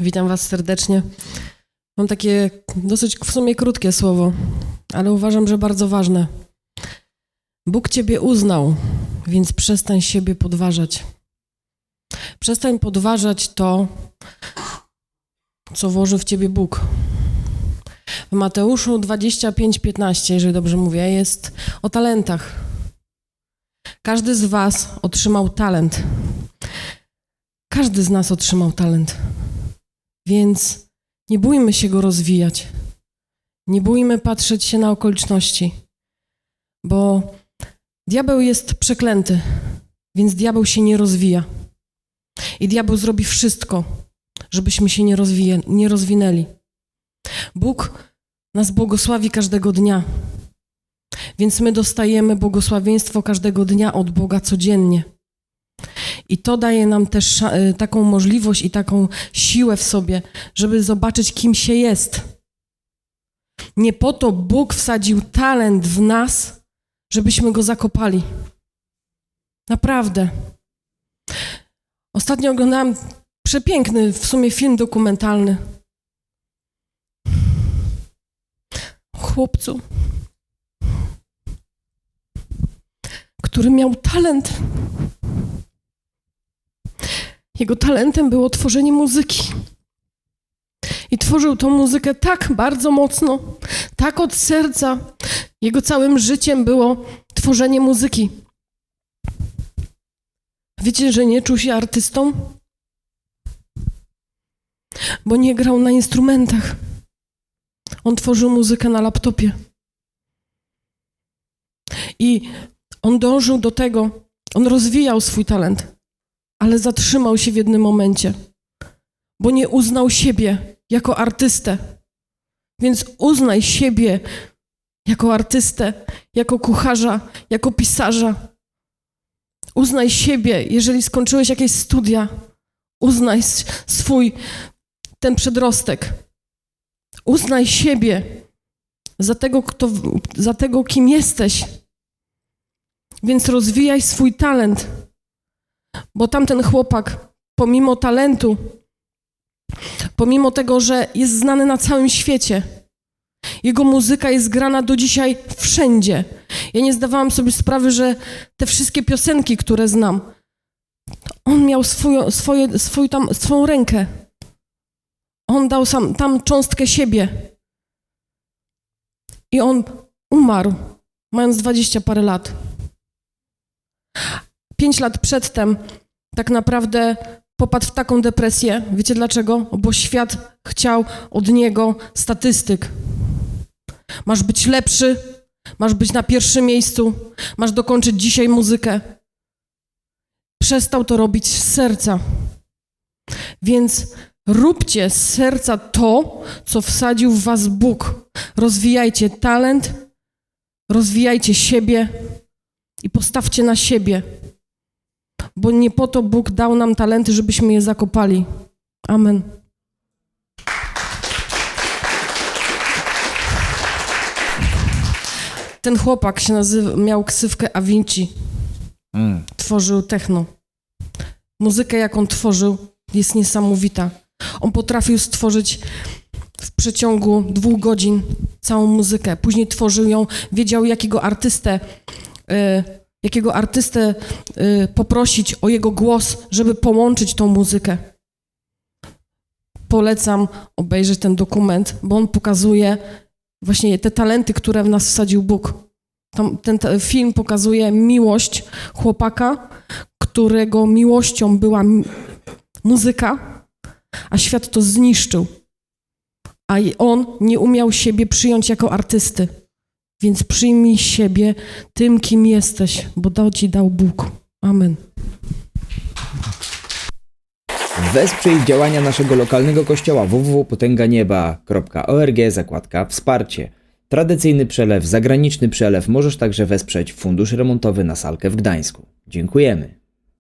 Witam Was serdecznie. Mam takie dosyć w sumie krótkie słowo, ale uważam, że bardzo ważne. Bóg Ciebie uznał, więc przestań siebie podważać. Przestań podważać to, co włożył w Ciebie Bóg. W Mateuszu 25:15, jeżeli dobrze mówię, jest o talentach. Każdy z Was otrzymał talent. Każdy z nas otrzymał talent. Więc nie bójmy się go rozwijać. Nie bójmy patrzeć się na okoliczności, bo diabeł jest przeklęty, więc diabeł się nie rozwija. I diabeł zrobi wszystko, żebyśmy się nie, rozwija, nie rozwinęli. Bóg nas błogosławi każdego dnia, więc my dostajemy błogosławieństwo każdego dnia od Boga codziennie. I to daje nam też y, taką możliwość i taką siłę w sobie, żeby zobaczyć, kim się jest. Nie po to Bóg wsadził talent w nas, żebyśmy go zakopali. Naprawdę. Ostatnio oglądałam przepiękny w sumie film dokumentalny. Chłopcu, który miał talent jego talentem było tworzenie muzyki. I tworzył tą muzykę tak bardzo mocno, tak od serca. Jego całym życiem było tworzenie muzyki. Wiecie, że nie czuł się artystą? Bo nie grał na instrumentach. On tworzył muzykę na laptopie. I on dążył do tego, on rozwijał swój talent ale zatrzymał się w jednym momencie, bo nie uznał siebie jako artystę. Więc uznaj siebie jako artystę, jako kucharza, jako pisarza. Uznaj siebie, jeżeli skończyłeś jakieś studia, uznaj swój ten przedrostek. Uznaj siebie za tego, kto, za tego, kim jesteś. Więc rozwijaj swój talent. Bo tamten chłopak, pomimo talentu, pomimo tego, że jest znany na całym świecie, jego muzyka jest grana do dzisiaj wszędzie. Ja nie zdawałam sobie sprawy, że te wszystkie piosenki, które znam, on miał swój, swoje, swój tam, swoją rękę. On dał sam, tam cząstkę siebie. I on umarł, mając dwadzieścia parę lat pięć lat przedtem tak naprawdę popadł w taką depresję. Wiecie dlaczego? Bo świat chciał od niego statystyk. Masz być lepszy, masz być na pierwszym miejscu, masz dokończyć dzisiaj muzykę. Przestał to robić z serca. Więc róbcie z serca to, co wsadził w was Bóg. Rozwijajcie talent, rozwijajcie siebie i postawcie na siebie bo nie po to Bóg dał nam talenty, żebyśmy je zakopali. Amen. Ten chłopak się nazywa, miał ksywkę Avinci. Mm. Tworzył techno. Muzykę, jaką tworzył, jest niesamowita. On potrafił stworzyć w przeciągu dwóch godzin całą muzykę. Później tworzył ją, wiedział, jakiego artystę y, jakiego artystę y, poprosić o jego głos, żeby połączyć tą muzykę. Polecam obejrzeć ten dokument, bo on pokazuje właśnie te talenty, które w nas wsadził Bóg. Tam, ten film pokazuje miłość chłopaka, którego miłością była muzyka, a świat to zniszczył. A on nie umiał siebie przyjąć jako artysty. Więc przyjmij siebie tym, kim jesteś, bo dał ci dał Bóg. Amen. Wesprzyj działania naszego lokalnego kościoła www.potęganieba.org zakładka wsparcie. Tradycyjny przelew, zagraniczny przelew możesz także wesprzeć Fundusz Remontowy na Salkę w Gdańsku. Dziękujemy.